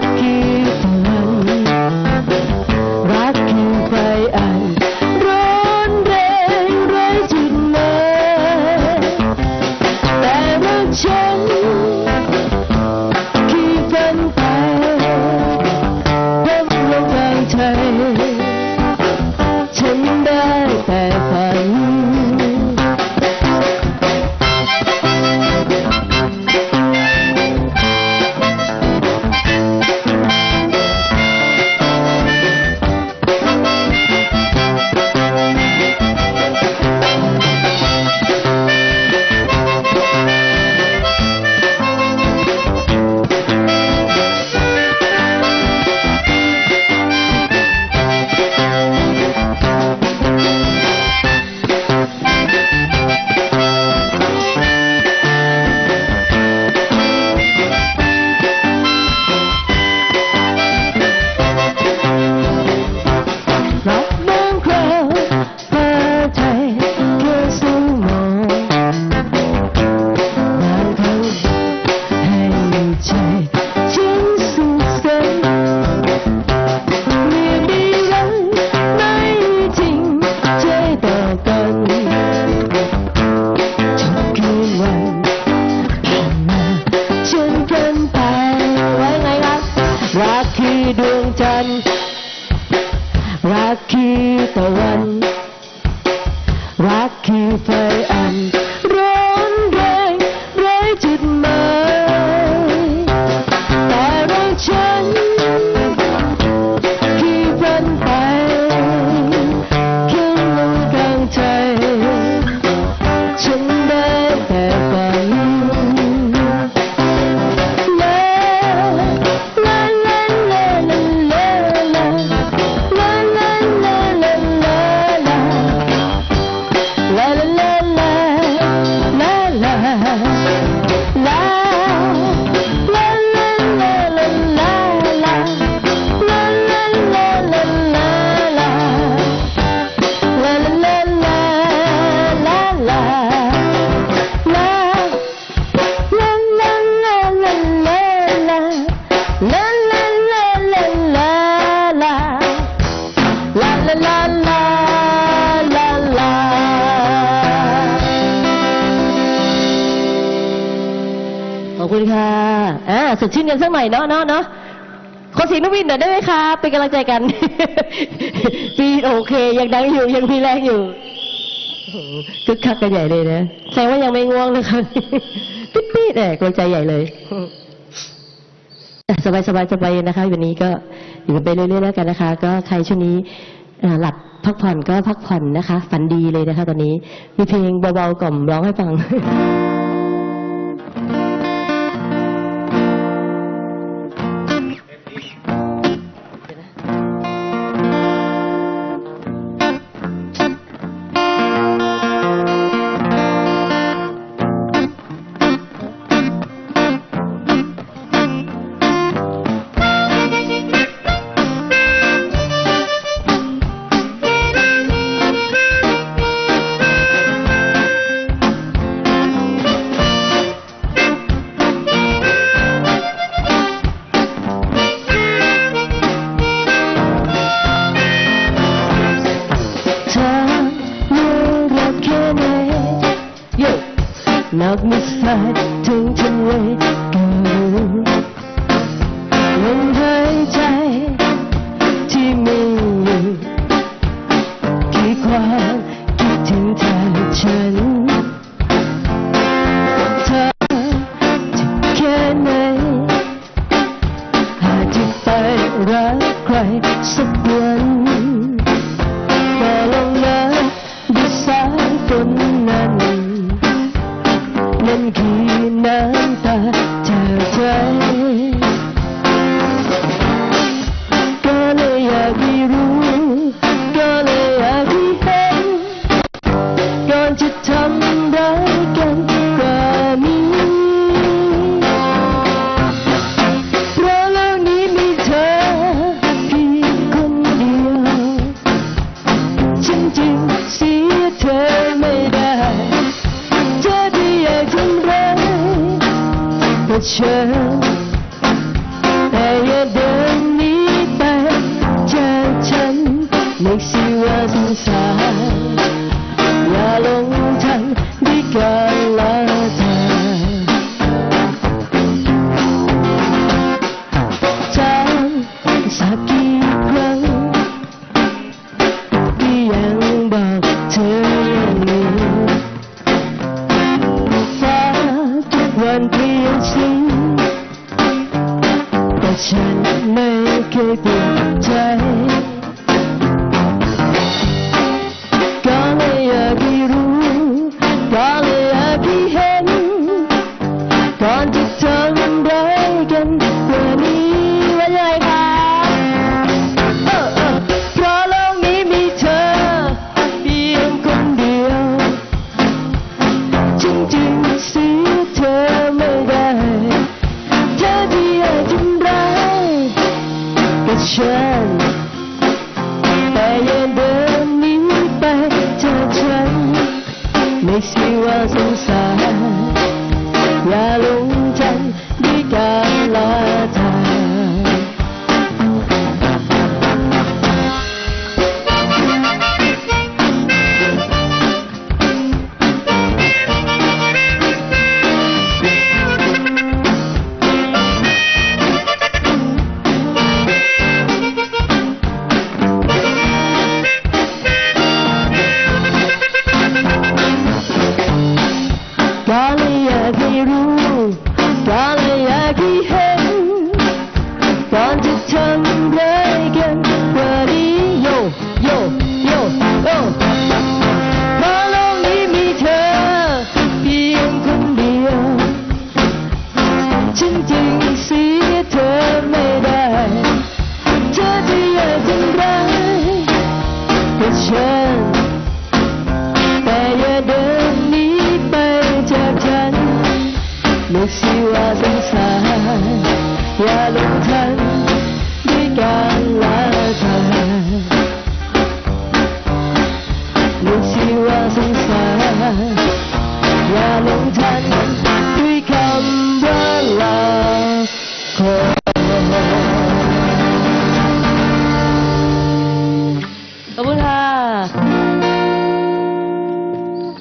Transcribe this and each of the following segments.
ด วันร์รักคือตะวันรักคือไฟอัน ขอบคุณค่ะอ่าสดชื่นกันสักหน่อยเนาะเนาะเนาะขอเสียงนกวินหน่อยได้ไหมคะเป็นกำลังใจกัน ปีโอเค ยังดังอยู่ยังมีแรงอยู่คึกคักกันใหญ่เลยนะแสดงว่ายังไม่ง่วงนะคะปิ๊ดปิ๊ดเนี่ยกำลังใจใหญ่เลยสบายสบายสบายนะคะวันนี้ก็อยู่ไปเรื่อยๆแล้วกันนะคะ ก็ใครช่วงนี้หลับพักผ่อนก็พักผ่อนนะคะ ฝันดีเลยนะคะ ตอนนี้มีเพลงเบาๆกล่อมร้องให้ฟัง หากมิสายถึงฉันไว้กันลมหายใจที่มีอยู่คิดความคิดถึงเธอและฉันเธอจะแค่ไหนหากจะไปรักใครสัก everything. susah lalu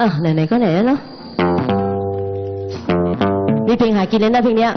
อะไหนๆก็ไหนแล้วเนาะมีเพลงหากินเล่นะเพลงเนี้ย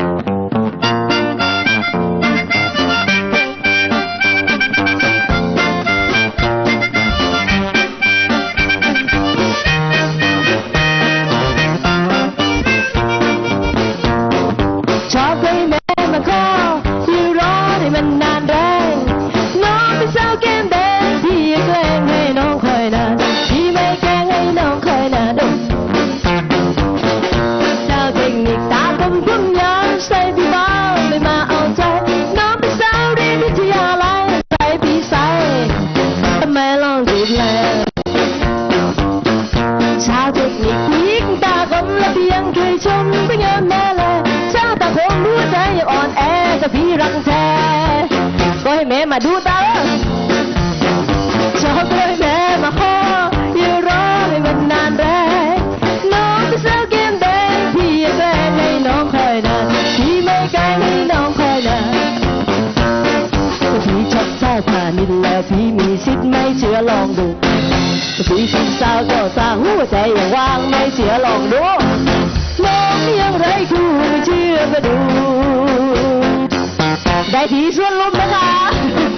มาดูเตอชอบเลยแน่มาขอยืนรอไม่เป็นนานแรงน้องจะเซลเกมแดงพี่แกล้งให้น้องคอยนานพี่ไม่ไกลให้น้องคอยนานพี่ชอบสาวผ่านินแล้วพี่มีสิทธิ์ไม่เชื่อลองดูพี่ชสิสาวก็สาวหัวใจอย่างว่างไม่เสียลองดูน้องยังไรคู่ไม่เชื่อมาดูได้ที่ชวนลุมนะคะ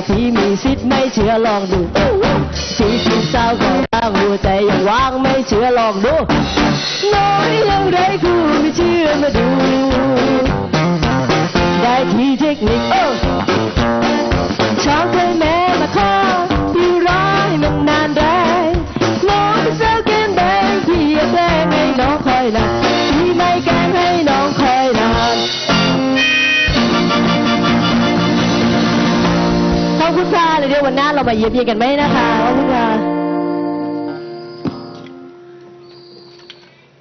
ทธิ์ไม่เชื่อลองดูสี่สิสาวก็ว่างหัวใจยังว่างไม่เชื่อลองดูน้อยยังไรกูไม่เชื่อมาดู มาเยี่ยมเยียนกันไหมนะคะขอบคุณค่ะ